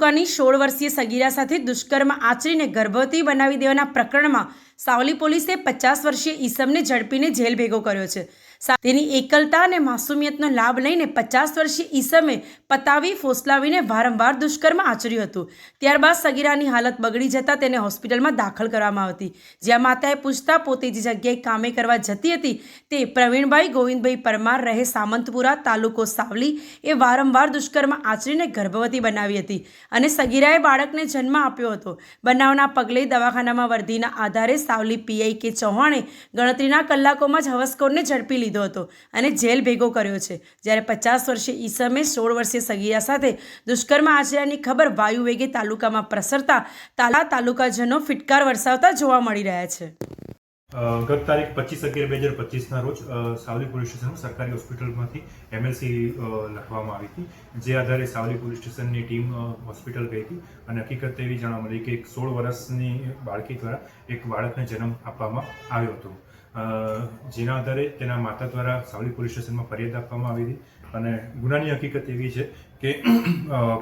તાલુકાની સોળ વર્ષીય સગીરા સાથે દુષ્કર્મ આચરીને ગર્ભવતી બનાવી દેવાના પ્રકરણમાં સાવલી પોલીસે પચાસ વર્ષીય ઈસમને ઝડપીને જેલ ભેગો કર્યો છે. તેની એકલતા અને માસુમિયતનો લાભ લઈને પચાસ વર્ષીય ઈસમે પતાવી ફોસલાવીને વારંવાર દુષ્કર્મ આચર્યું હતું. ત્યારબાદ સગીરાની હાલત બગડી જતાં તેને હોસ્પિટલમાં દાખલ કરવામાં આવતી. જ્યાં માતાએ પૂછતા પોતે જે જગ્યાએ કામે કરવા જતી હતી તે પ્રવીણભાઈ ગોવિંદભાઈ પરમાર રહે સામંતપુરા તાલુકો સાવલી એ વારંવાર દુષ્કર્મ આચરીને ગર્ભવતી બનાવી હતી અને સગીરાએ બાળકને જન્મ આપ્યો હતો. બનાવના પગલે દવાખાનામાં વર્ધીના આધારે સાવલી પીઆઈ કે ચૌહાણે ગણતરીના કલાકોમાં જ હવસ્કોરને ઝડપી લીધો. હતો અને જેલ ભેગો કર્યો છે. જ્યારે પચાસ વર્ષીય ઈસમે સોળ વર્ષીય સગીરા સાથે દુષ્કર્મ આચર્યાની ખબર વાયુવેગે તાલુકામાં પ્રસરતા તાલા તાલુકાજનો ફિટકાર વરસાવતા જોવા મળી રહ્યા છે. ગત તારીખ પચીસ અગિયાર બે હજાર પચીસના રોજ સાવલી પોલીસ સ્ટેશન સરકારી હોસ્પિટલમાંથી એમએલસી લખવામાં આવી હતી. જે આધારે સાવલી પોલીસ સ્ટેશનની ટીમ હોસ્પિટલ ગઈ હતી અને હકીકત એવી જાણવા મળી કે એક સોળ વર્ષની બાળકી દ્વારા એક બાળકને જન્મ આપવામાં આવ્યો હતો. જેના આધારે તેના માતા દ્વારા સાવલી પોલીસ સ્ટેશનમાં ફરિયાદ આપવામાં આવી હતી અને ગુનાની હકીકત એવી છે કે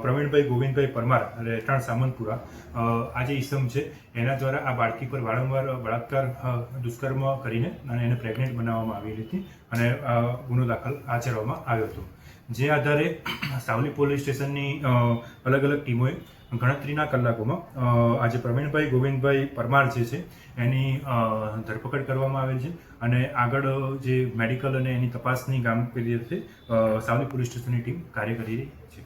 પ્રવીણભાઈ ગોવિંદભાઈ પરમાર રહેઠાણ સામંતપુરા આ જે ઈસમ છે, એના દ્વારા આ બાળકી પર વારંવાર બળાત્કાર દુષ્કર્મ કરીને અને એને પ્રેગ્નેન્ટ બનાવવામાં આવી હતી અને ગુનો દાખલ આચરવામાં આવ્યો હતો. જે આધારે સાવલી પોલીસ સ્ટેશનની અલગ અલગ ટીમોએ ગણતરીના કલાકોમાં આજે પ્રવીણભાઈ, ગોવિંદભાઈ પરમાર જે છે, એની ધરપકડ કરવામાં આવેલ છે અને આગળ જે મેડિકલ અને એની તપાસની કામગીરી છે સાવલી પોલીસ સ્ટેશનની ટીમ કાર્ય કરી રહી છે.